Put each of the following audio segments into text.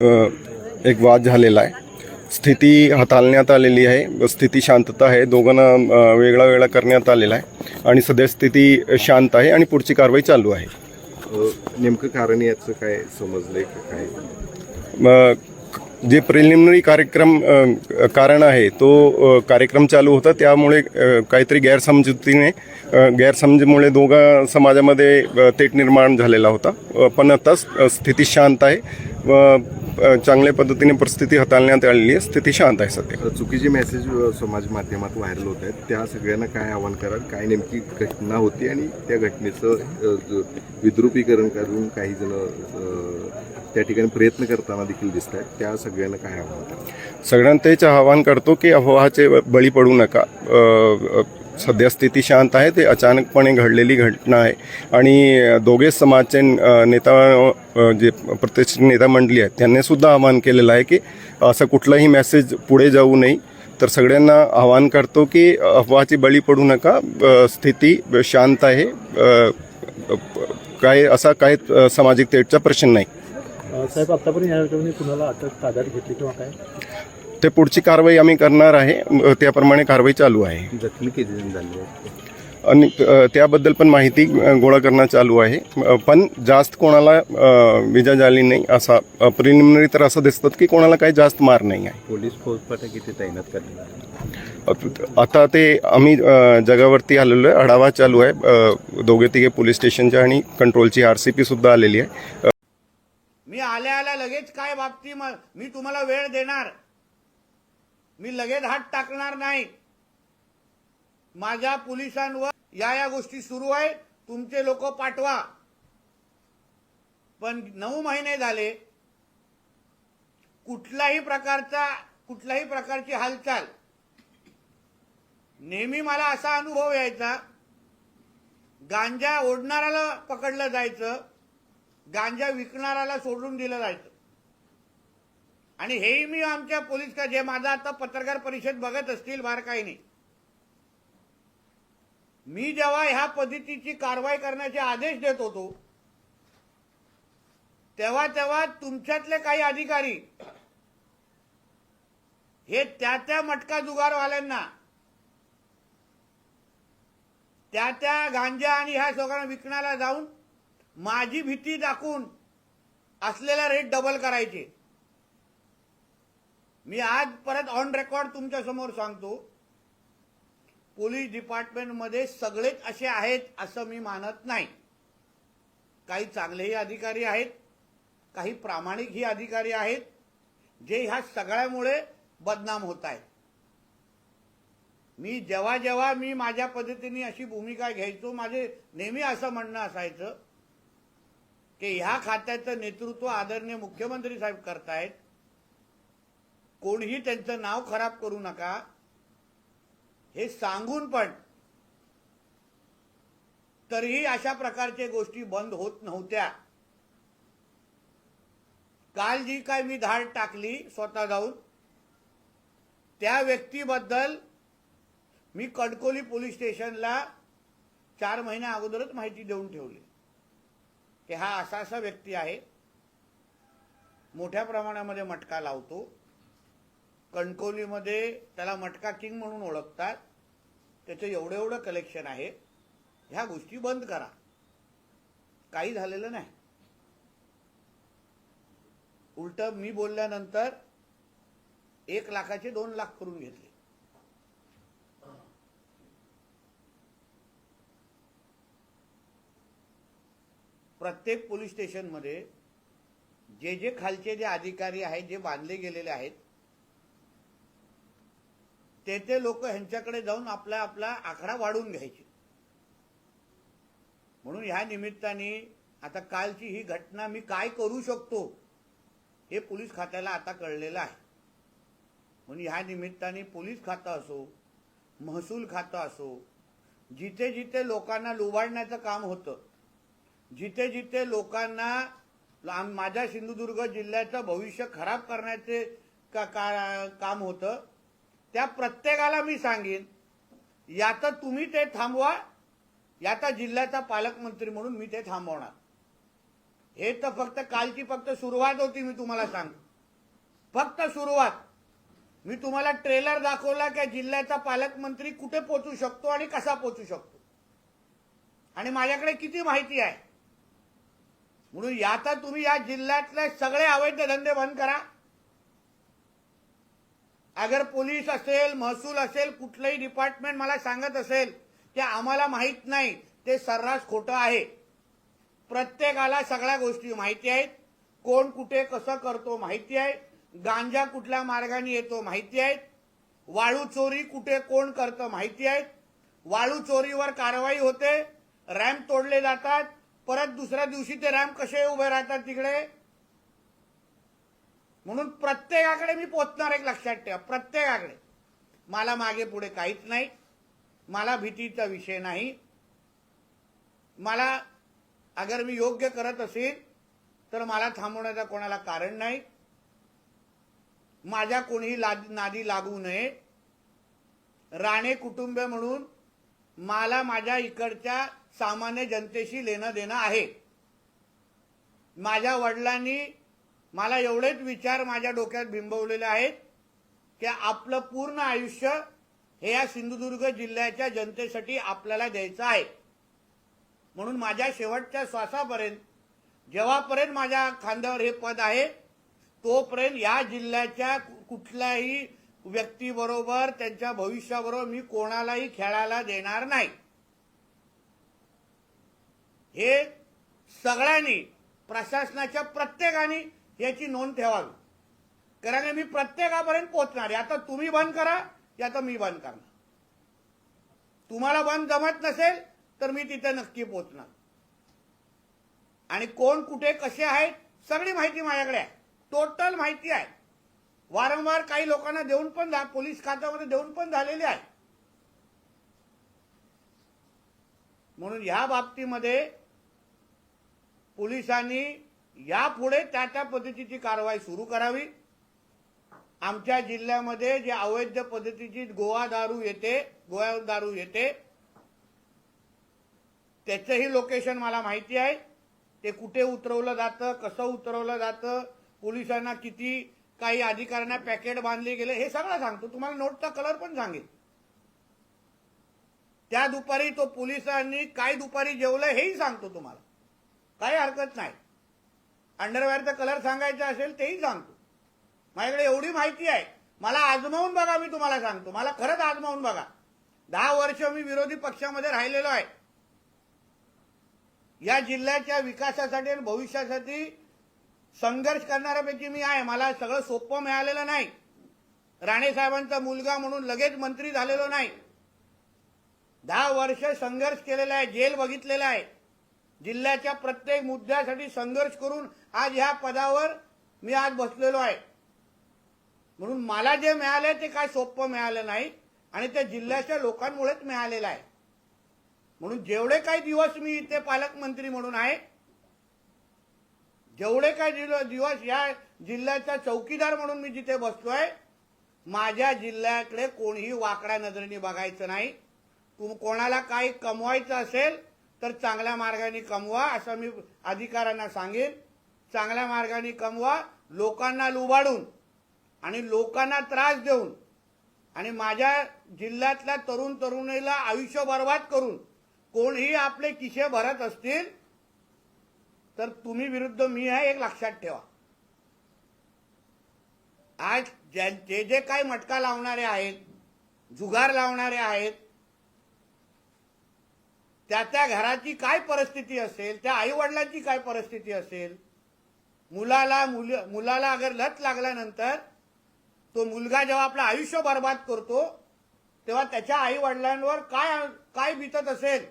एक वाद झालेला आहे. स्थिती हाताळण्यात आलेली आहे. स्थिती शांतता आहे. दोघांना वेगळा वेगळा करण्यात आलेला आहे. आणि सध्या स्थिती शांत आहे आणि पुढची कारवाई चालू आहे. नेमकं कारण याचं काय समजलंय काय? म, जे प्रिलिमिनरी कार्यक्रम कारण आहे तो कार्यक्रम चालू होता. त्यामुळे काहीतरी गैरसमजुतीने गैरसमजीमुळे दोघा समाजामध्ये तेट निर्माण झालेला होता. पण आता स्थिती शांत आहे. चांगल्या पद्धतीने परिस्थिती हाताळण्यात आलेली आहे. स्थिती शांत आहे सध्या. चुकीचे मेसेज समाज माध्यमात व्हायरल होत आहेत. त्या सगळ्यांना काय आव्हान कराल? काय नेमकी घटना होती आणि त्या घटनेचं विद्रुपीकरण करून काही जण त्या ठिकाणी प्रयत्न करताना देखील दिसत आहेत. त्या सगळ्यांना काय आव्हान सगळ्यांना तेच आवाहन करतो की अफवाचे बळी पडू नका. सध्या स्थिती शांत आहे ते अचानकपणे घडलेली घटना आहे. आणि दोघे समाजचे नेता जे प्रतिष्ठित नेता मंडळी आहेत त्यांनी सुद्धा आवाहन केलेलं आहे की असं कुठलाही मेसेज पुढे जाऊ नये. तर सगळ्यांना आवाहन करतो की अफवाची बळी पडू नका स्थिती शांत आहे काय असा काय सामाजिक तेटचा प्रश्न नाही. साहेब आतापर्यंत या ठिकाणी कुणाला अटक ताब्यात घेतली किंवा काय? ते पुढची कारवाई आम्ही करणार आहे. त्याप्रमाणे कारवाई चालू आहे. जखमी किती जण झाले आणि अ, त्याबद्दल पण माहिती गोळा करणं चालू आहे. अ, पण जास्त कोणाला अ, विजा झाली नाही असा प्रिलिमिनरी तर असं दिसतं की कोणाला काही जास्त मार नाही आहे. पोलीस फौजफाटा किती तैनात करण्यात अ, आता ते आम्ही अ, जगावरती आलेलो आहे. आढावा चालू आहे. अ, दोघे तिघे पोलीस स्टेशनच्या आणि कंट्रोलची आर सी पी सुद्धा आलेली आहे. मी आल्या आल्या लगेच काय बाबती म- मी तुम्हाला वेळ देणार. मी लगेच हात टाकणार नाही. माझ्या पोलिसांवर या या गोष्टी सुरू आहेत. तुमचे लोक पाठवा. पण नऊ महिने झाले. कुठलाही प्रकारचा कुठल्याही प्रकारची हालचाल. नेहमी मला असा अनुभव यायचा गांजा ओढणाऱ्याला पकडलं जायचं गांजा विकणाऱ्याला सोडून दिलं जायचं. आणि हेही मी आमच्या पोलीस का जे माझा आता पत्रकार परिषद बघत असतील बार काही नाही. मी जेव्हा ह्या पद्धतीची कारवाई करण्याचे आदेश देत होतो तेव्हा तेव्हा तुमच्यातले काही अधिकारी हे त्या त्या मटका जुगारवाल्यांना त्या त्या गांजा आणि ह्या सगळ्यांना विकण्याला जाऊन माझी भीती दाखवून असलेला रेट डबल करायचे. मी आज परत ऑन रेकॉर्ड तुमच्यासमोर सांगतो. पोलीस डिपार्टमेंटमध्ये सगळेच असे आहेत असं मी मानत नाही. काही चांगलेही अधिकारी आहेत काही प्रामाणिकही अधिकारी आहेत जे ह्या सगळ्यामुळे बदनाम होत आहेत. मी जेव्हा जेव्हा मी माझ्या पद्धतीने अशी भूमिका घ्यायचो माझे नेहमी असं म्हणणं असायचं की ह्या खात्याचं नेतृत्व आदरणीय मुख्यमंत्री साहेब करतायत कोणीही त्यांचं नाव खराब करू नका. हे सांगून पण तरीही अशा प्रकारच्या गोष्टी बंद होत नव्हत्या. काल जी काय मी धाड टाकली स्वतः जाऊन त्या व्यक्तीबद्दल मी कणकोली पोलीस स्टेशनला चार महिन्या अगोदरच माहिती देऊन ठेवली. की हा असा असा व्यक्ती आहे. मोठ्या प्रमाणामध्ये मटका लावतो. कणकवलीमध्ये त्याला मटका किंग म्हणून ओळखतात. त्याचं एवढं एवढं कलेक्शन आहे. ह्या गोष्टी बंद करा. काही झालेलं नाही. उलट मी बोलल्यानंतर एक लाखाचे दोन लाख करून घेतले. प्रत्येक पोलीस स्टेशनमध्ये जे जे खालचे जे अधिकारी आहेत जे बांधले गेलेले आहेत ते ते लोक ह्यांच्याकडे जाऊन आपला आपला आकडा वाढवून घ्यायचे. म्हणून ह्या निमित्ताने आता कालची ही घटना मी काय करू शकतो हे पोलीस खात्याला आता कळलेलं आहे. म्हणून ह्या निमित्ताने पोलीस खातं असो महसूल खातं असो जिथे जिथे लोकांना लुबाडण्याचं काम होतं जिथे जिथे लोकांना माझ्या सिंधुदुर्ग जिल्ह्याचं भविष्य खराब करण्याचे का, का, काम होतं त्या प्रत्येकाला मी सांगेन या तर तुम्ही ते थांबवा या तर जिल्ह्याचा पालकमंत्री म्हणून मी ते थांबवणार. हे तर फक्त कालची फक्त सुरुवात होती मी तुम्हाला सांगतो फक्त सुरुवात. मी तुम्हाला ट्रेलर दाखवला की जिल्ह्याचा पालकमंत्री कुठे पोचू शकतो आणि कसा पोचू शकतो. आणि माझ्याकडे किती माहिती आहे? म्हणून याचा तुम्ही या जिल्ह्यातले सगळे अवैध धंदे बंद करा. अगर पोलीस असेल महसूल असेल कुठलंही डिपार्टमेंट मला सांगत असेल की आम्हाला माहीत नाही ते सर्रास खोटं आहे. प्रत्येकाला सगळ्या गोष्टी माहिती आहेत. कोण कुठे कसं करतो माहिती आहे. गांजा कुठल्या मार्गाने येतो माहिती आहे वाळू चोरी कुठे कोण करतं माहिती आहे वाळू चोरीवर कारवाई होते. रॅम्प तोडले जातात. परत दुसऱ्या दिवशी ते रॅम्प कसे उभे राहतात तिकडे? म्हणून प्रत्येकाकडे मी पोचणार एक लक्षात ठेवा प्रत्येकाकडे. मला मागे पुढे काहीच नाही मला भीतीचा विषय नाही. मला अगर मी योग्य करत असेल तर मला थांबवण्याचं कोणाला कारण नाही. माझ्या कोणीही लाद नादी लागू नये. राणे कुटुंब म्हणून मला माझ्या इकडच्या सामान्य जनतेशी लेणं देणं आहे. माझ्या वडिलांनी मला एवढेच विचार माझ्या डोक्यात बिंबवलेले आहेत की आपलं पूर्ण आयुष्य हे या सिंधुदुर्ग जिल्ह्याच्या जनतेसाठी आपल्याला द्यायचं आहे. म्हणून माझ्या शेवटच्या श्वासापर्यंत जेव्हापर्यंत माझ्या खांद्यावर हे पद आहे तोपर्यंत या जिल्ह्याच्या कु- कुठल्याही व्यक्तीबरोबर त्यांच्या भविष्याबरोबर मी कोणालाही खेळायला देणार नाही. हे सगळ्यांनी प्रशासनाच्या प्रत्येकाने याची नोंद ठेवावी. कारण मी प्रत्येकापर्यंत पोहोचणार आता तुम्ही बंद करा या तर मी बंद करणार. तुम्हाला बंद जमत नसेल तर मी तिथे नक्की पोहोचणार आणि कोण कुठे कसे आहेत सगळी माहिती माझ्याकडे आहे. टोटल माहिती आहे. वारंवार काही लोकांना देऊन पण झा- पोलीस खात्यामध्ये देऊन पण झालेली आहे. म्हणून ह्या बाबतीमध्ये पोलिसांनी यापुढे त्या त्या पद्धतीची कारवाई सुरू करावी. आमच्या जिल्ह्यामध्ये जे अवैध पद्धतीची गोवा दारू येते गोवा दारू येते त्याचंही लोकेशन मला माहिती आहे. ते कुठे उतरवलं जातं कसं उतरवलं जातं पोलिसांना किती काही अधिकाऱ्यांना पॅकेट बांधले गेले हे सगळं सांगतो. तुम्हाला नोटचा कलर पण सांगेल त्या दुपारी तो पोलिसांनी काय दुपारी जेवलं हेही सांगतो तुम्हाला. काही हरकत नाही. अंडरवेअरचा कलर सांगायचा असेल तेही सांगतो. माझ्याकडे एवढी माहिती आहे. मला आजमावून बघा मी तुम्हाला सांगतो. मला खरंच आजमावून बघा. दहा वर्ष मी विरोधी पक्षामध्ये राहिलेलो आहे. या जिल्ह्याच्या विकासासाठी आणि भविष्यासाठी संघर्ष करणाऱ्यापैकी मी आहे. मला सगळं सोपं मिळालेलं नाही. राणे साहेबांचा मुलगा म्हणून लगेच मंत्री झालेलो नाही. दहा वर्ष संघर्ष केलेला आहे. जेल बघितलेला आहे. जिल्ह्याच्या प्रत्येक मुद्द्यासाठी संघर्ष करून आज ह्या पदावर मी आज बसलेलो आहे. म्हणून मला जे मिळालंय ते काय सोपं मिळालं नाही आणि त्या जिल्ह्याच्या लोकांमुळेच मिळालेलं आहे. म्हणून जेवढे काही दिवस मी इथे पालकमंत्री म्हणून आहे जेवढे काही दिवस या जिल्ह्याचा चौकीदार म्हणून मी जिथे बसतोय माझ्या जिल्ह्याकडे कोणीही वाकड्या नजरेने बघायचं नाही. तुम कोणाला काही कमवायचं असेल तर चांगल्या मार्गाने कमवा असं मी अधिकाऱ्यांना सांगेन. चांगल्या मार्गाने कमवा लोकांना लुबाडून आणि लोकांना त्रास देऊन आणि माझ्या जिल्ह्यातल्या तरुण तरुणीला आयुष्य बर्बाद करून कोणीही आपले किशे भरत असतील तर तुम्ही विरुद्ध मी आहे एक लक्षात ठेवा. आज ज्या- जे जे काही मटका लावणारे आहेत जुगार लावणारे आहेत त्या त्या घराची काय परिस्थिती असेल त्या आई वडिलांची काय परिस्थिती असेल मुलाला मुल- मुलाला अगर लत लागल्यानंतर तो मुलगा जेव्हा आपलं आयुष्य बर्बाद करतो तेव्हा त्याच्या आई वडिलांवर काय काय बितत असेल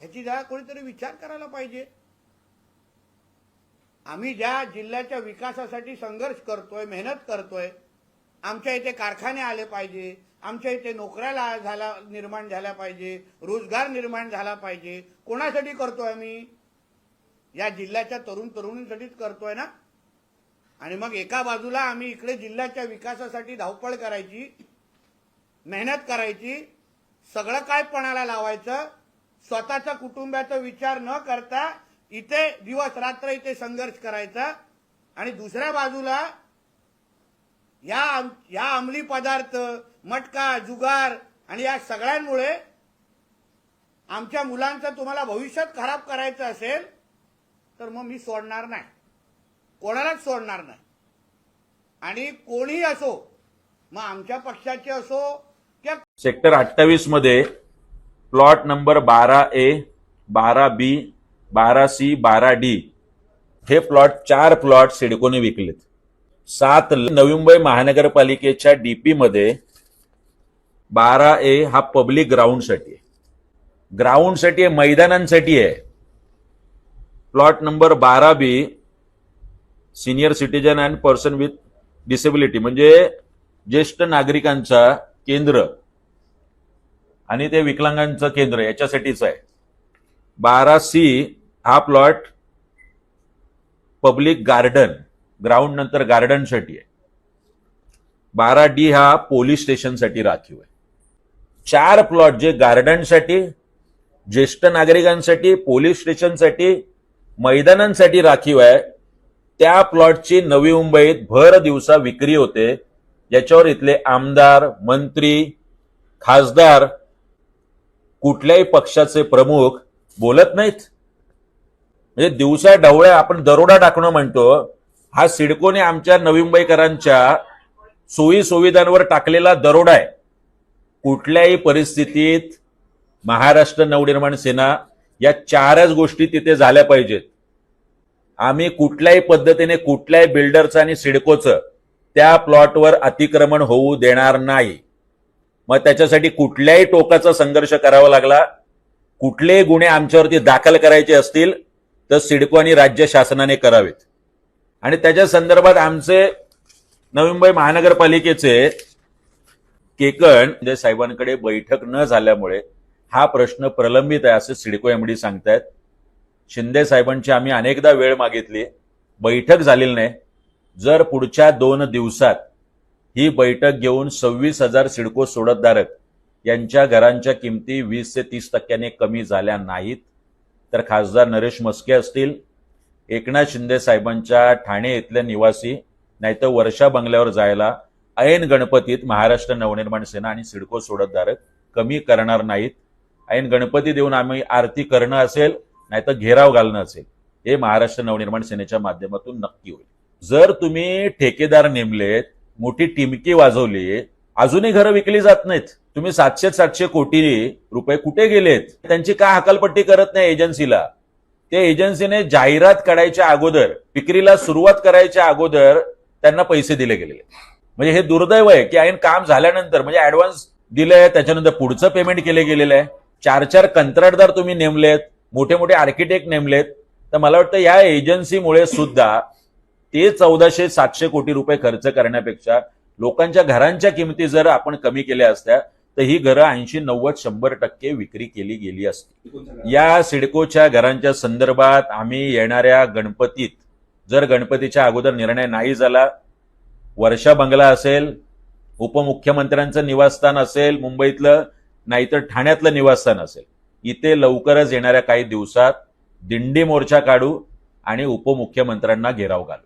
ह्याची जरा कोणीतरी विचार करायला पाहिजे. आम्ही ज्या जिल्ह्याच्या विकासासाठी संघर्ष करतोय मेहनत करतोय आमच्या इथे कारखाने आले पाहिजे आमच्या इथे नोकऱ्याला झाला निर्माण झाला पाहिजे रोजगार निर्माण झाला पाहिजे. कोणासाठी करतोय आम्ही? या जिल्ह्याच्या तरुण तरुणींसाठीच करतोय ना? आणि मग एका बाजूला आम्ही इकडे जिल्ह्याच्या विकासासाठी धावपळ करायची मेहनत करायची सगळं काय पणाला लावायचं स्वतःच्या कुटुंबाचा विचार न करता इथे दिवस रात्र इथे संघर्ष करायचा. आणि दुसऱ्या बाजूला या या अंमली पदार्थ मटका जुगार आणि या सगळ्यांमुळे आमच्या मुलांचं तुम्हाला भविष्यात खराब करायचं असेल तर मग मी सोडणार नाही. कोणालाच सोडणार नाही. आणि कोणीही असो मग आमच्या पक्षाचे असो किंवा सेक्टर अठ्ठावीसमध्ये प्लॉट नंबर बारा ए बारा बी बारा सी बारा डी हे प्लॉट चार प्लॉट सिडकोने विकलेत. सात नवी मुंबई महानगरपालिकेच्या डीपी मध्ये बारा ए हा पब्लिक ग्राउंडसाठी आहे. ग्राउंडसाठी आहे मैदानांसाठी आहे. प्लॉट नंबर बारा B senior citizen and person with disability म्हणजे ज्येष्ठ नागरिकांचा केंद्र आणि ते विकलांगांचं केंद्र याच्यासाठीच आहे. बारा सी हा प्लॉट पब्लिक गार्डन ग्राउंड नंतर गार्डनसाठी आहे. बारा डी हा पोलीस स्टेशनसाठी राखीव आहे. चार प्लॉट जे गार्डनसाठी ज्येष्ठ नागरिकांसाठी पोलीस स्टेशनसाठी मैदानांसाठी राखीव आहे त्या प्लॉटची नवी मुंबईत भर दिवसा विक्री होते. याच्यावर इथले आमदार मंत्री खासदार कुठल्याही पक्षाचे प्रमुख बोलत नाहीत. म्हणजे दिवसा ढवळ्या आपण दरोडा टाकणं म्हणतो हा सिडकोने आमच्या नवी मुंबईकरांच्या सोयी सुविधांवर टाकलेला दरोडा आहे. कुठल्याही परिस्थितीत महाराष्ट्र नवनिर्माण सेना या चारच गोष्टी तिथे झाल्या पाहिजेत. आम्ही कुठल्याही पद्धतीने कुठल्याही बिल्डरचं आणि सिडकोचं त्या प्लॉटवर अतिक्रमण होऊ देणार नाही. मग त्याच्यासाठी कुठल्याही टोकाचा संघर्ष करावा लागला कुठलेही गुन्हे आमच्यावरती दाखल करायचे असतील तर सिडको आणि राज्य शासनाने करावेत. आणि त्याच्या संदर्भात आमचे नवी मुंबई महानगरपालिकेचे केकण म्हणजे साहेबांकडे बैठक न झाल्यामुळे हा प्रश्न प्रलंबित आहे असे सिडको एमडी सांगतायत. शिंदे साहेबांची आम्ही अनेकदा वेळ मागितली. बैठक झालेली नाही. जर पुढच्या दोन दिवसात ही बैठक घेऊन सव्वीस हजार सिडको सोडतधारक यांच्या घरांच्या किमती वीस ते तीस टक्क्याने कमी झाल्या नाहीत तर खासदार नरेश मस्के असतील एकनाथ शिंदे साहेबांच्या ठाणे इथल्या निवासी नाहीतर वर्षा बंगल्यावर जायला ऐन गणपतीत महाराष्ट्र नवनिर्माण सेना आणि सिडको सोडतधारक कमी करणार नाहीत. ऐन गणपती देऊन आम्ही आरती करणं असेल नाहीतर घेराव घालणं असेल. हे महाराष्ट्र नवनिर्माण सेनेच्या माध्यमातून नक्की होईल. जर तुम्ही ठेकेदार नेमलेत मोठी टिमकी वाजवली अजूनही घरं विकली जात नाहीत. तुम्ही सातशे सातशे कोटी रुपये कुठे गेलेत? त्यांची का हकालपट्टी करत नाही एजन्सीला? त्या एजन्सीने जाहिरात काढायच्या अगोदर विक्रीला सुरुवात करायच्या अगोदर त्यांना पैसे दिले गेलेले. म्हणजे हे दुर्दैव आहे की ऐन काम झाल्यानंतर म्हणजे ऍडव्हान्स दिलंय त्याच्यानंतर पुढचं पेमेंट केले गेलेलं आहे. चार चार कंत्राटदार तुम्ही नेमलेत मोठे मोठे आर्किटेक्ट नेमलेत. तर मला वाटतं या एजन्सीमुळे सुद्धा ते चौदाशे सातशे कोटी रुपये खर्च करण्यापेक्षा लोकांच्या घरांच्या किमती जर आपण कमी केल्या असत्या तर ही घरं ऐंशी नव्वद शंभर टक्के विक्री केली गेली असती. या सिडकोच्या घरांच्या संदर्भात आम्ही येणाऱ्या गणपतीत जर गणपतीच्या अगोदर निर्णय नाही झाला वर्षा बंगला असेल उपमुख्यमंत्र्यांचं निवासस्थान असेल मुंबईतलं नाहीतर ठाण्यातलं निवासस्थान असेल. इथे लवकरच येणाऱ्या काही दिवसात दिंडी मोर्चा काढू आणि उपमुख्यमंत्र्यांना घेराव घालू.